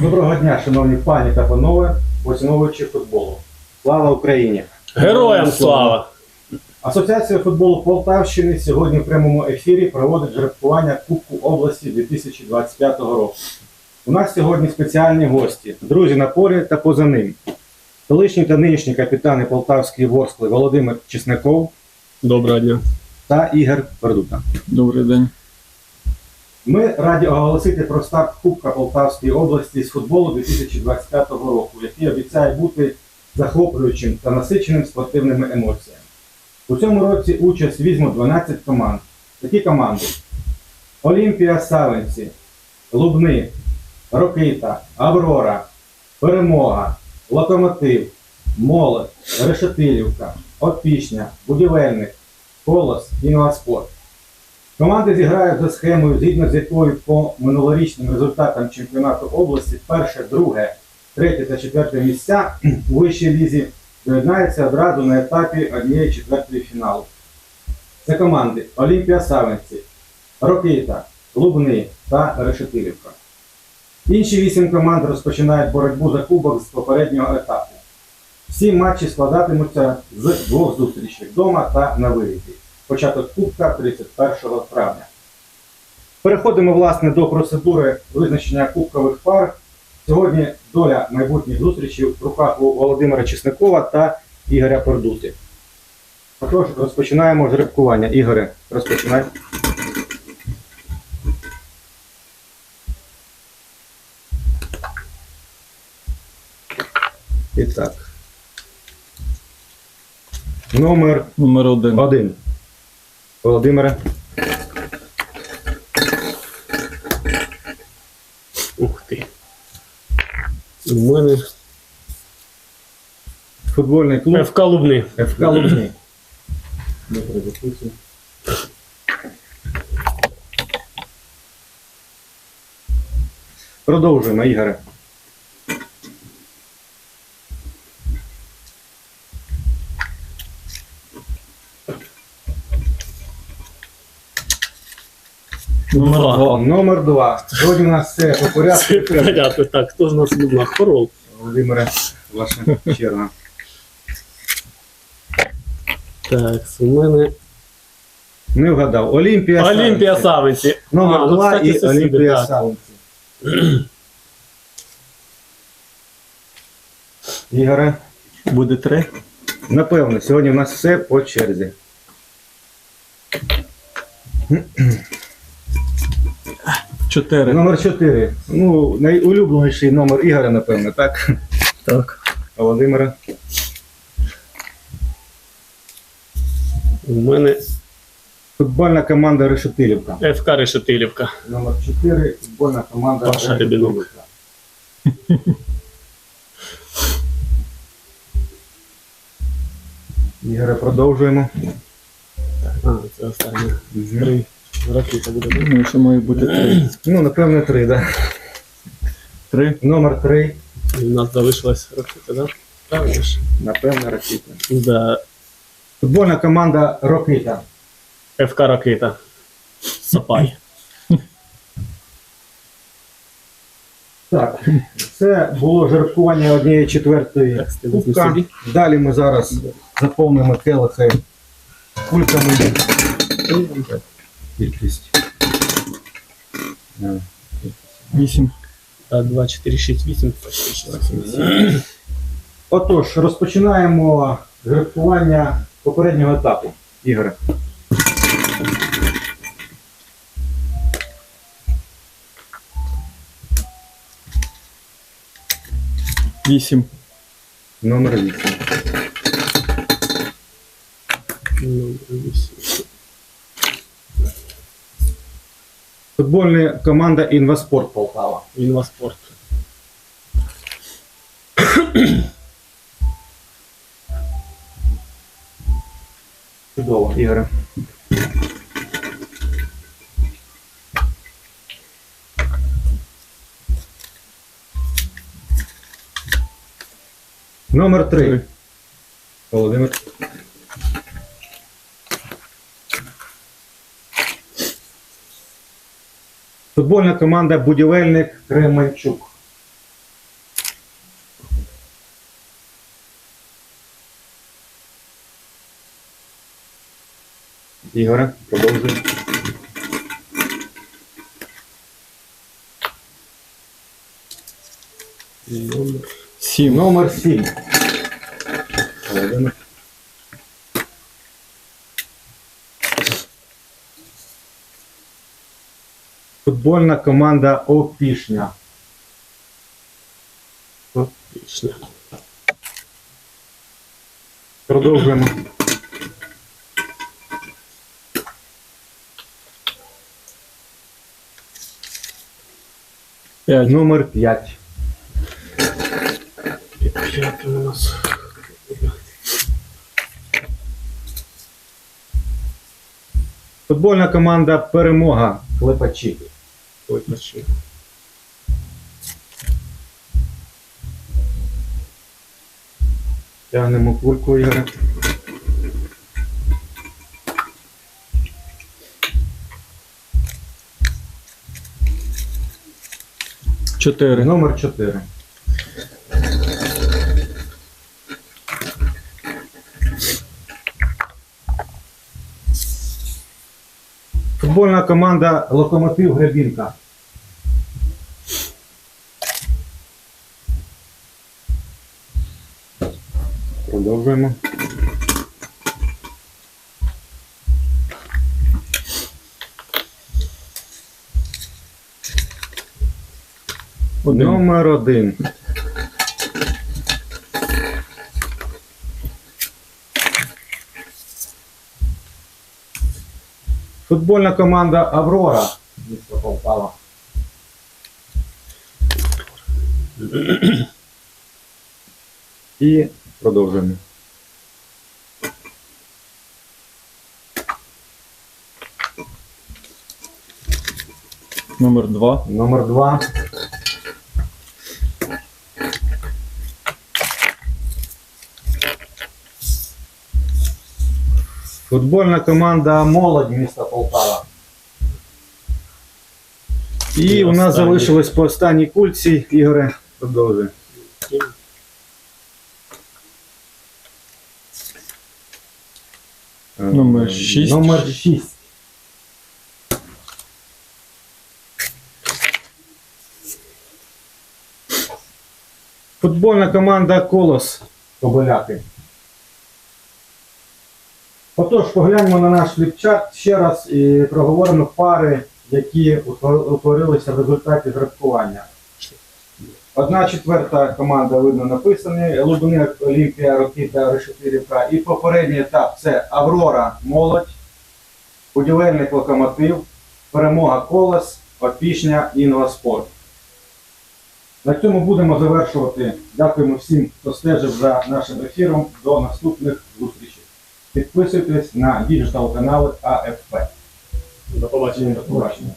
Доброго дня, шановні пані та панове, поціновувачі футболу. Слава Україні! Героям слава! Асоціація футболу Полтавщини сьогодні в прямому ефірі проводить жеребкування Кубку області 2025 року. У нас сьогодні спеціальні гості, друзі на полі та поза ним. Колишні та нинішні капітани Полтавської Ворскли Володимир Чесноков Доброго дня. та Ігор Пердута. Добрий день. Ми раді оголосити про старт Кубка Полтавської області з футболу 2025 року, який обіцяє бути захоплюючим та насиченим спортивними емоціями. У цьому році участь візьмуть 12 команд. Такі команди: Олімпія Савинці, Лубни, Рокита, Аврора, Перемога, Локомотив, Молодь, Решетилівка, Опішня, Будівельник, Колос і Новоспорт. Команди зіграють за схемою, згідно з якою по минулорічним результатам чемпіонату області перше, друге, третє та четверте місця у вищій лізі доєднаються одразу на етапі однієї четвертої фіналу. Це команди Олімпія Савинці, Рокита, Лубни та Решетилівка. Інші вісім команд розпочинають боротьбу за кубок з попереднього етапу. Всі матчі складатимуться з двох зустрічей вдома та на виїзді. Початок кубка 31 травня. Переходимо власне до процедури визначення кубкових пар. Сьогодні доля майбутніх зустрічей в руках у Володимира Чесникова та Ігоря Пердути. Отож, розпочинаємо жеребкування. Ігоре, розпочинай. І так. Номер Номер один. один. Володимире. Ух ти. У мене Футбольний клуб ФК Лубни. ФК Лубни. Продовжуємо, Ігоре. Номер Два. Номер два. Сьогодні у нас все по порядку. Понятно. Так, хто з нас Лубна? Хорол. Володимире, ваша черга. Так, у мене Не вгадав. Олімпія. Олімпія. Савинці. Номер А, ну, два кстати, і сусіди, Олімпія так. Ігоре. Буде три. Напевно, сьогодні в нас все по черзі. Чотири. Номер 4. Ну, найулюбленіший номер Ігоря, напевно, так? Так. Володимира. У мене Футбольна команда Решетилівка. ФК Решетилівка. Номер 4. Футбольна команда Паша Рябінок. Решетилівка. Ігоре, продовжуємо. А, це останнє. Три. Ракета буде. Ну, ще має бути три. Ну, напевно, 3, да. Три. Номер 3. І У нас залишилась ракета, да? Правильно ж? Напевно, Ракита. Да. Футбольна команда Рокита. ФК Ракета. Сапай. Так, це було жеребкування однієї четвертої Так, кубка. Далі ми зараз заповнимо келихи кульками. Кількість. Е, Вісім. Так, 2, 4, 6, 8, почти 6. Отож, розпочинаємо жеребкування попереднього етапу. Ігоре. Вісім. Номер 8. Ну, вісім. Футбольна команда Інваспорт Полтава. Інваспорт. Чудово, Ігоре. Номер 3. Три. Володимир. Футбольна команда Будівельник Кременчук. Ігоре, продовжуй. Сім. Номер сім. Футбольна команда Опішня. отлично. Продовжуємо. П'ять. Номер 5. И у нас. Футбольна команда Перемога. Клепачі. Ой, почти. Тягнемо кульку, Ігоре. Чотири. Номер 4. Футбольна команда Локомотив Гребінка. Продовжуємо. Один. Номер один. Футбольна команда Аврора. Місто Полтава. І продовжуємо. Номер два. Номер два. Футбольна команда Молодь міста Полтава. І у нас залишилось по останній кульці. Ігоре, продовжуй. Номер Е, шість. Номер 6. Футбольна команда Колос Кобиляки. Отож, погляньмо на наш фліпчарт ще раз і проговоримо пари, які утворилися в результаті грабкування. Одна четверта команда видно написані, Лубник, Олімпія, Рокіта, Решетирівка. І попередній етап це Аврора, Молодь, Будівельник Локомотив, Перемога Колос, Опішня і Новоспорт. На цьому будемо завершувати. Дякуємо всім, хто стежив за нашим ефіром. До наступних зустрічей. Підписуйтесь на діджитал канали АФП. До побачення. До побачення.